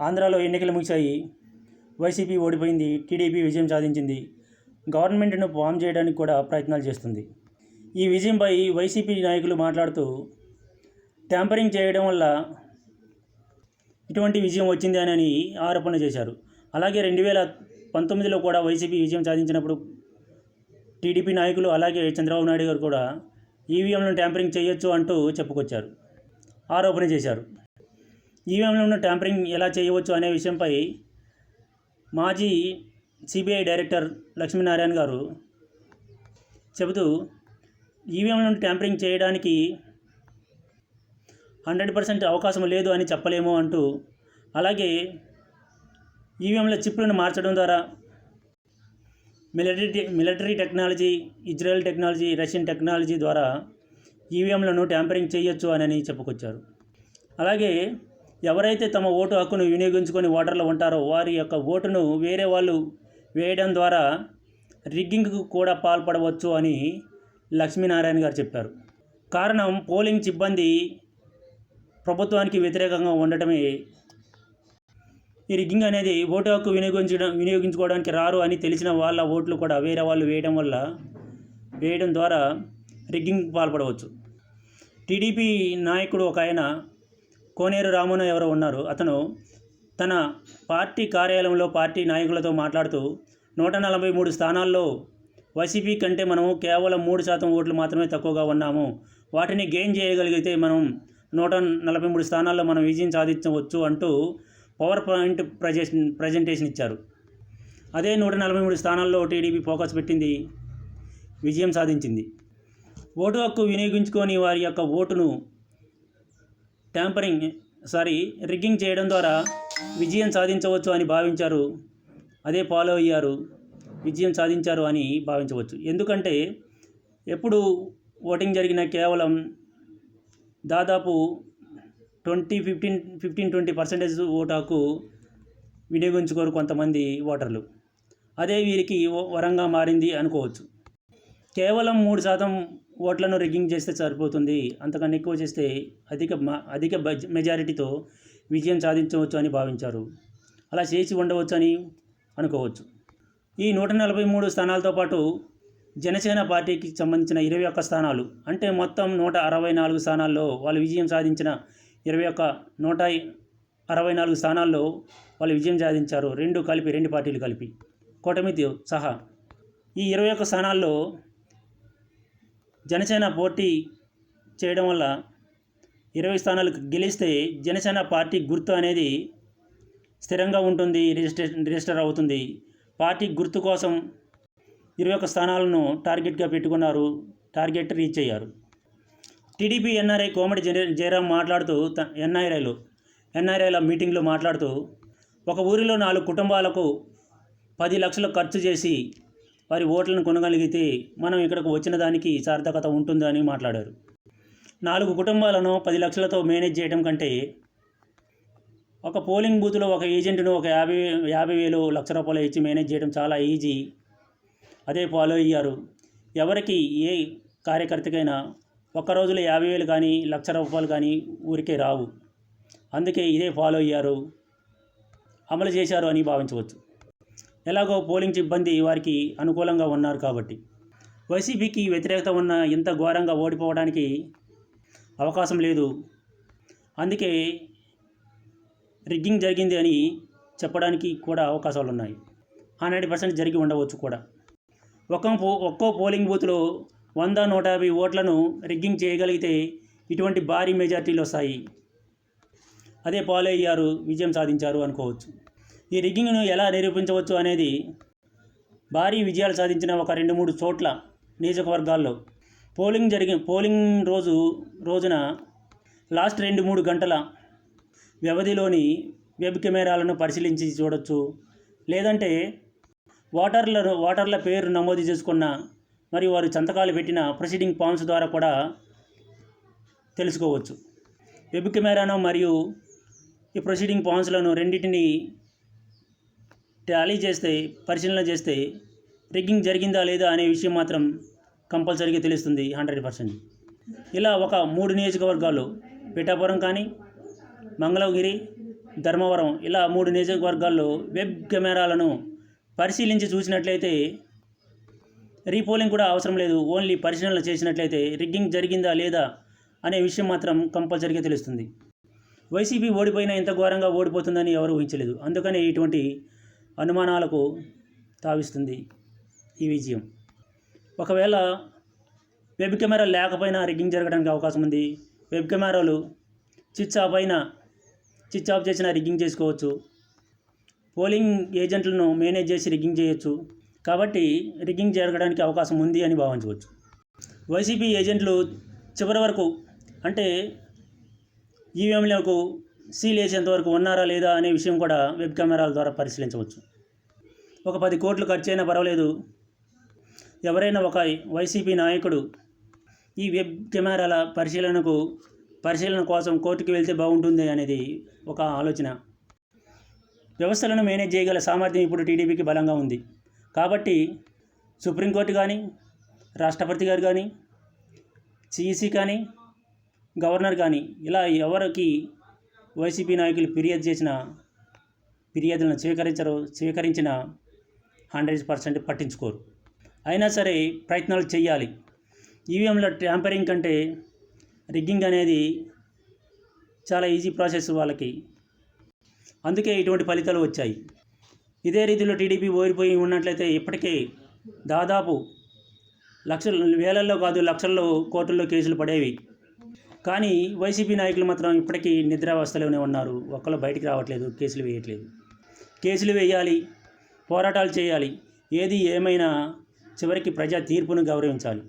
ఆంధ్రాలో ఎన్నికలు ముగిశాయి. వైసీపీ ఓడిపోయింది టీడీపీ విజయం సాధించింది. గవర్నమెంట్ను ఫామ్ చేయడానికి కూడా ప్రయత్నాలు చేస్తుంది. ఈ విజయంపై వైసీపీ నాయకులు మాట్లాడుతూ ట్యాంపరింగ్ చేయడం వల్ల ఇటువంటి విజయం వచ్చింది అని ఆరోపణ చేశారు. అలాగే రెండు వేల పంతొమ్మిదిలో కూడా వైసీపీ విజయం సాధించినప్పుడు టీడీపీ నాయకులు అలాగే చంద్రబాబు నాయుడు గారు కూడా ఈవీఎంలను ట్యాంపరింగ్ చేయొచ్చు అంటూ చెప్పుకొచ్చారు. ఆరోపణ చేశారు. ఈవీఎంలను ట్యాంపరింగ్ ఎలా చేయవచ్చు అనే విషయంపై మాజీ సిబిఐ డైరెక్టర్ లక్ష్మీనారాయణ గారు చెబుతూ ఈవీఎంలను ట్యాంపరింగ్ చేయడానికి హండ్రెడ్ పర్సెంట్ అవకాశం లేదు అని చెప్పలేము అంటూ అలాగే ఈవీఎంల చిప్లను మార్చడం ద్వారా military military technology Israel technology Russian technology ద్వారా ఈవీఎంలను ట్యాంపరింగ్ చేయొచ్చు అని చెప్పుకొచ్చారు. అలాగే ఎవరైతే తమ ఓటు హక్కును వినియోగించుకొని ఓటర్లు ఉంటారో వారి యొక్క ఓటును వేరే వాళ్ళు వేయడం ద్వారా రిగ్గింగ్కు కూడా పాల్పడవచ్చు అని లక్ష్మీనారాయణ గారు చెప్పారు. కారణం పోలింగ్ సిబ్బంది ప్రభుత్వానికి వ్యతిరేకంగా ఉండటమే. ఈ రిగ్గింగ్ అనేది ఓటు హక్కు వినియోగించడం వినియోగించుకోవడానికి రారు అని తెలిసిన వాళ్ళ ఓట్లు కూడా వేరే వాళ్ళు వేయడం వల్ల వేయడం ద్వారా రిగ్గింగ్ పాల్పడవచ్చు. టీడీపీ నాయకుడు ఒక ఆయన కోనేరు రామును ఎవరో ఉన్నారు. అతను తన పార్టీ కార్యాలయంలో పార్టీ నాయకులతో మాట్లాడుతూ నూట నలభై మూడు స్థానాల్లో వైసీపీ కంటే మనము కేవలం మూడు శాతం ఓట్లు మాత్రమే తక్కువగా ఉన్నాము. వాటిని గెయిన్ చేయగలిగితే మనం నూట నలభై మూడు స్థానాల్లో మనం విజయం సాధించవచ్చు అంటూ పవర్ పాయింట్ ప్రజెషన్ ప్రజెంటేషన్ ఇచ్చారు. అదే నూట నలభై మూడు స్థానాల్లో టీడీపీ ఫోకస్ పెట్టింది విజయం సాధించింది. ఓటు హక్కు వినియోగించుకొని వారి యొక్క ఓటును ట్యాంపరింగ్ సారీ రిగ్గింగ్ చేయడం ద్వారా విజయం సాధించవచ్చు అని భావించారు. అదే ఫాలో అయ్యారు. విజయం సాధించారు అని భావించవచ్చు. ఎందుకంటే ఎప్పుడు ఓటింగ్ జరిగిన కేవలం దాదాపు twenty fifteen fifteen twenty percentage ఓటాకు వినియోగించుకోరు కొంతమంది ఓటర్లు. అదే వీరికి వరంగా మారింది అనుకోవచ్చు. కేవలం మూడు శాతం ఓట్లను రిగ్గింగ్ చేస్తే సరిపోతుంది అంతకన్నా ఎక్కువ చేస్తే అధిక మ- అధిక మెజారిటీతో విజయం సాధించవచ్చు అని భావించారు. అలా చేసి ఉండవచ్చు అని అనుకోవచ్చు. ఈ నూట నలభై మూడు స్థానాలతో పాటు జనసేన పార్టీకి సంబంధించిన ఇరవై ఒక్క స్థానాలు అంటే మొత్తం నూట అరవై నాలుగు స్థానాల్లో వాళ్ళు విజయం సాధించిన ఇరవై ఒక్క నూట అరవై నాలుగు స్థానాల్లో వాళ్ళు విజయం సాధించారు. రెండు కలిపి రెండు పార్టీలు కలిపి. కూటమితో సహా ఈ ఇరవై ఒక్క స్థానాల్లో జనసేన పోటీ చేయడం వల్ల ఇరవై స్థానాలు గెలిస్తే జనసేన పార్టీ గుర్తు అనేది స్థిరంగా ఉంటుంది రిజిస్టర్ రిజిస్టర్ అవుతుంది. పార్టీ గుర్తు కోసం ఇరవై ఒక్క స్థానాలను టార్గెట్గా పెట్టుకున్నారు టార్గెట్ రీచ్ అయ్యారు. టీడీపీ ఎన్ఆర్ఐ కోమటి జయ జయరాం మాట్లాడుతూ త ఎన్ఆర్ఐలో ఎన్ఆర్ఐల మీటింగ్లో మాట్లాడుతూ ఒక ఊరిలో నాలుగు కుటుంబాలకు పది లక్షలు ఖర్చు చేసి వారి ఓట్లను కొనగలిగితే మనం ఇక్కడకు వచ్చిన దానికి సార్థకత ఉంటుందని మాట్లాడారు. నాలుగు కుటుంబాలను పది లక్షలతో మేనేజ్ చేయడం కంటే ఒక పోలింగ్ బూత్లో ఒక ఏజెంట్ను ఒక యాభై యాభై వేలు లక్ష రూపాయలు ఇచ్చి మేనేజ్ చేయడం చాలా ఈజీ. అదే ఫాలో అయ్యారు. ఎవరికి ఏ కార్యకర్తకైనా ఒక్క రోజులో యాభై వేలు కానీ లక్ష రూపాయలు కానీ ఊరికే రావు. అందుకే ఇదే ఫాలో అయ్యారు. అమలు చేశారు అని భావించవచ్చు. ఎలాగో పోలింగ్ సిబ్బంది వారికి అనుకూలంగా ఉన్నారు కాబట్టి. వైసీపీకి వ్యతిరేకత ఉన్న ఇంత ఘోరంగా ఓడిపోవడానికి అవకాశం లేదు. అందుకే రిగ్గింగ్ జరిగింది అని చెప్పడానికి కూడా అవకాశాలు ఉన్నాయి. హండ్రెడ్ పర్సెంట్ జరిగి ఉండవచ్చు కూడా. ఒక పో ఒక్కో పోలింగ్ బూత్లో వంద నూట యాభై ఓట్లను రిగ్గింగ్ చేయగలిగితే ఇటువంటి భారీ మెజార్టీలు వస్తాయి. అదే పాలు అయ్యారు విజయం సాధించారు అనుకోవచ్చు. ఈ రిగ్గింగ్ను ఎలా నిరూపించవచ్చు అనేది భారీ విజయాలు సాధించిన ఒక రెండు మూడు చోట్ల నియోజకవర్గాల్లో పోలింగ్ జరిగిన పోలింగ్ రోజు రోజున లాస్ట్ రెండు మూడు గంటల వ్యవధిలోని వెబ్ కెమెరాలను పరిశీలించి చూడొచ్చు. లేదంటే ఓటర్ల ఓటర్ల పేరు నమోదు చేసుకున్న మరియు వారు సంతకాలు పెట్టిన ప్రొసీడింగ్ ఫామ్స్ ద్వారా కూడా తెలుసుకోవచ్చు. వెబ్ కెమెరాను మరియు ఈ ప్రొసీడింగ్ ఫామ్స్లను రెండింటిని టాలీ చేస్తే పరిశీలన చేస్తే రిగ్గింగ్ జరిగిందా లేదా అనే విషయం మాత్రం కంపల్సరీగా తెలుస్తుంది హండ్రెడ్ పర్సెంట్. ఇలా ఒక మూడు నియోజకవర్గాలు పిఠాపురం కానీ మంగళగిరి ధర్మవరం ఇలా మూడు నియోజకవర్గాల్లో వెబ్ కెమెరాలను పరిశీలించి చూసినట్లయితే రీపోలింగ్ కూడా అవసరం లేదు. ఓన్లీ పరిశీలన చేసినట్లయితే రిగ్గింగ్ జరిగిందా లేదా అనే విషయం మాత్రం కంపల్సరీగా తెలుస్తుంది. వైసీపీ ఓడిపోయినా ఇంత ఘోరంగా ఓడిపోతుందని ఎవరు ఊహించలేదు. అందుకని ఇటువంటి అనుమానాలకు తావిస్తుంది ఈ విజయం. ఒకవేళ వెబ్ కెమెరా లేకపోయినా రిగ్గింగ్ జరగడానికి అవకాశం ఉంది. వెబ్ కెమెరాలు స్విచ్ ఆఫ్ అయినా స్విచ్ ఆఫ్ చేసినా రిగ్గింగ్ చేసుకోవచ్చు. పోలింగ్ ఏజెంట్లను మేనేజ్ చేసి రిగ్గింగ్ చేయొచ్చు. కాబట్టి రిగ్గింగ్ జరగడానికి అవకాశం ఉంది అని భావించవచ్చు. వైసీపీ ఏజెంట్లు చివరి వరకు అంటే ఈవీఎంలకు సీల్ వేసేంతవరకు ఉన్నారా లేదా అనే విషయం కూడా వెబ్ కెమెరాల ద్వారా పరిశీలించవచ్చు. ఒక పది కోట్లు ఖర్చు అయినా పర్వాలేదు. ఎవరైనా ఒక వైసీపీ నాయకుడు ఈ వెబ్ కెమెరాల పరిశీలనకు పరిశీలన కోసం కోర్టుకు వెళ్తే బాగుంటుంది అనేది ఒక ఆలోచన. వ్యవస్థలను మేనేజ్ చేయగల సామర్థ్యం ఇప్పుడు టీడీపీకి బలంగా ఉంది. కాబట్టి సుప్రీంకోర్టు కానీ రాష్ట్రపతి గారు కానీ సిఈసి కానీ గవర్నర్ కానీ ఇలా ఎవరికి వైసీపీ నాయకులు ఫిర్యాదు చేసిన ఫిర్యాదులను స్వీకరించరు స్వీకరించిన హండ్రెడ్ పర్సెంట్ పట్టించుకోరు. అయినా సరే ప్రయత్నాలు చేయాలి. ఈవీఎంల ట్యాంపరింగ్ కంటే రిగ్గింగ్ అనేది చాలా ఈజీ ప్రాసెస్ వాళ్ళకి. అందుకే ఇటువంటి ఫలితాలు వచ్చాయి. ఇదే రీతిలో టీడీపీ ఓడిపోయి ఉన్నట్లయితే ఇప్పటికే దాదాపు లక్షల వేలల్లో కాదు లక్షల్లో కోట్లలో కేసులు పడేవి. కానీ వైసీపీ నాయకులు మాత్రం ఇప్పటికీ నిద్రావస్థలోనే ఉన్నారు. ఒక్కళ్ళు బయటికి రావట్లేదు కేసులు వేయట్లేదు. కేసులు వేయాలి పోరాటాలు చేయాలి. ఏది ఏమైనా చివరికి ప్రజా తీర్పును గౌరవించాలి.